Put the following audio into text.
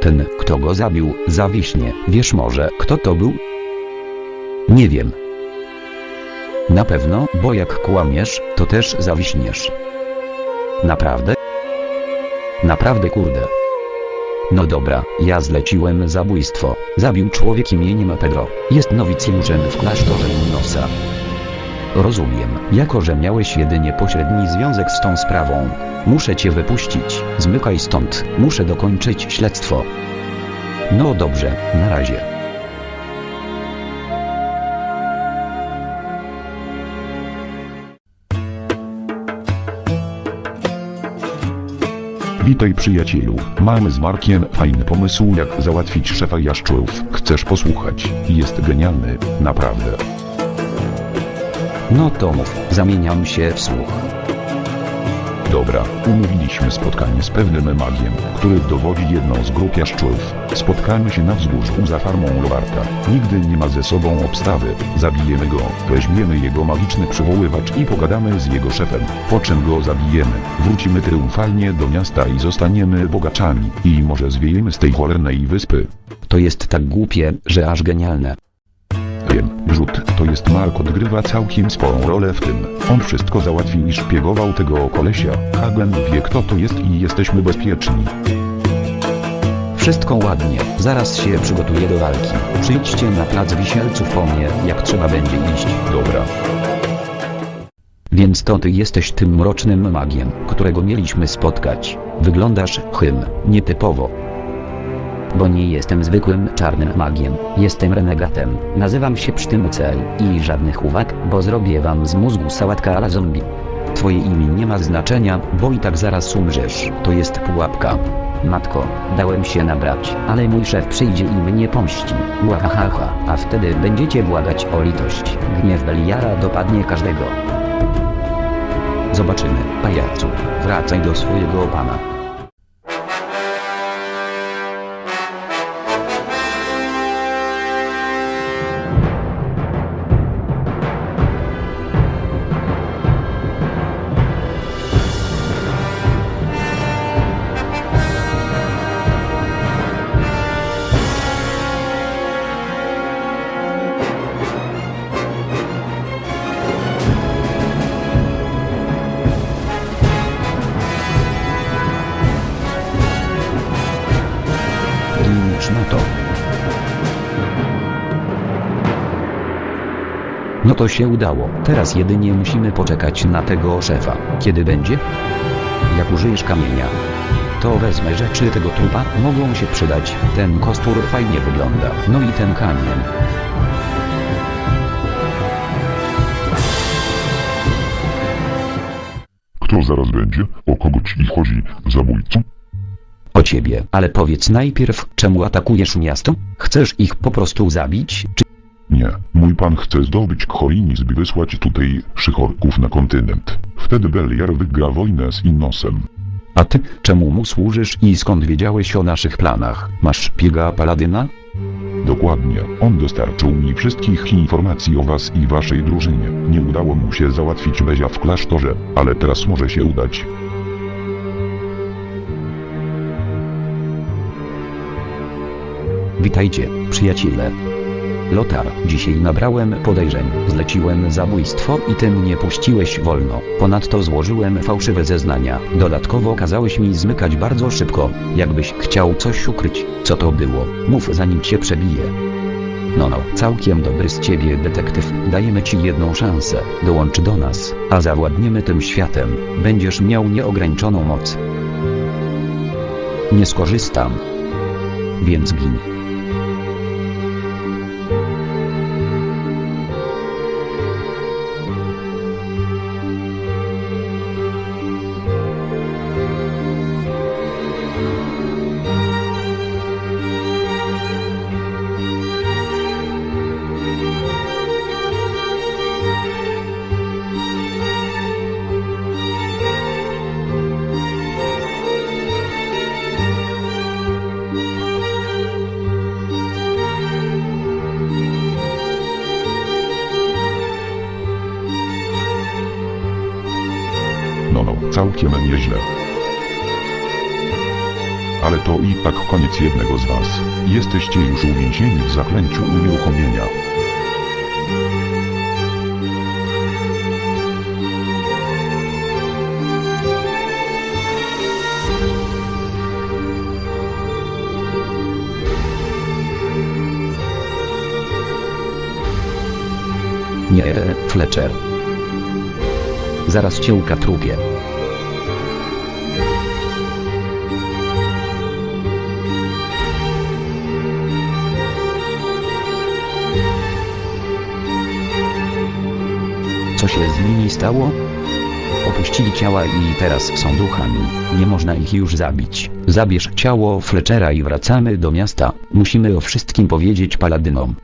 Ten, kto go zabił, zawiśnie. Wiesz może, kto to był? Nie wiem. Na pewno, bo jak kłamiesz, to też zawiśniesz. Naprawdę? Naprawdę kurde. No dobra, ja zleciłem zabójstwo. Zabił człowiek imieniem Pedro. Jest nowicjuszem w klasztorze Nosa. Rozumiem, jako że miałeś jedynie pośredni związek z tą sprawą. Muszę cię wypuścić, zmykaj stąd, muszę dokończyć śledztwo. No dobrze, na razie. Witaj przyjacielu, mamy z Markiem fajny pomysł jak załatwić szefa jaszczurów. Chcesz posłuchać? Jest genialny, naprawdę. No to mów, zamieniam się w słuch. Dobra, umówiliśmy spotkanie z pewnym magiem, który dowodzi jedną z grup jaszczurów. Spotkamy się na wzgórzu za farmą Lowarta. Nigdy nie ma ze sobą obstawy. Zabijemy go, weźmiemy jego magiczny przywoływacz i pogadamy z jego szefem. Po czym go zabijemy. Wrócimy triumfalnie do miasta i zostaniemy bogaczami. I może zwiejemy z tej cholernej wyspy. To jest tak głupie, że aż genialne. Wiem, Rzut, to jest Mark odgrywa całkiem sporą rolę w tym. On wszystko załatwił i szpiegował tego kolesia. Hagen wie kto to jest i jesteśmy bezpieczni. Wszystko ładnie, zaraz się przygotuję do walki. Przyjdźcie na plac wisielców po mnie, jak trzeba będzie iść. Dobra. Więc to ty jesteś tym mrocznym magiem, którego mieliśmy spotkać. Wyglądasz, hym, nietypowo. Bo nie jestem zwykłym czarnym magiem, jestem renegatem. Nazywam się Psztymcel i żadnych uwag, bo zrobię wam z mózgu sałatkę ala zombie. Twoje imię nie ma znaczenia, bo i tak zaraz umrzesz. To jest pułapka. Matko, dałem się nabrać, ale mój szef przyjdzie i mnie pomści. Łahahaha, a wtedy będziecie błagać o litość. Gniew Beliara dopadnie każdego. Zobaczymy, pajacu. Wracaj do swojego pana. No to się udało. Teraz jedynie musimy poczekać na tego szefa. Kiedy będzie? Jak użyjesz kamienia. To wezmę rzeczy tego trupa, mogą się przydać. Ten kostur fajnie wygląda. No i ten kamień. Kto zaraz będzie? O kogo ci chodzi? Zabójcą? O ciebie. Ale powiedz najpierw, czemu atakujesz miasto? Chcesz ich po prostu zabić, czy Nie, mój pan chce zdobyć Khorinis by wysłać tutaj szychorków na kontynent. Wtedy Beliar wygra wojnę z Innosem. A ty, czemu mu służysz i skąd wiedziałeś o naszych planach? Masz szpiega paladyna? Dokładnie, on dostarczył mi wszystkich informacji o was i waszej drużynie. Nie udało mu się załatwić Bezia w klasztorze, ale teraz może się udać. Witajcie, przyjaciele. Lotar, dzisiaj nabrałem podejrzeń, zleciłem zabójstwo i ty mnie puściłeś wolno. Ponadto złożyłem fałszywe zeznania. Dodatkowo kazałeś mi zmykać bardzo szybko, jakbyś chciał coś ukryć. Co to było? Mów zanim cię przebiję. No no, całkiem dobry z ciebie detektyw, dajemy ci jedną szansę, dołącz do nas, a zawładniemy tym światem, będziesz miał nieograniczoną moc. Nie skorzystam. Więc gin. Całkiem nieźle. Ale to i tak koniec jednego z was. Jesteście już uwięzieni w zaklęciu unieruchomienia. Nie, Fletcher. Zaraz cię ukatrupię. Co się z nimi stało? Opuścili ciała i teraz są duchami. Nie można ich już zabić. Zabierz ciało Fletchera i wracamy do miasta. Musimy o wszystkim powiedzieć paladynom.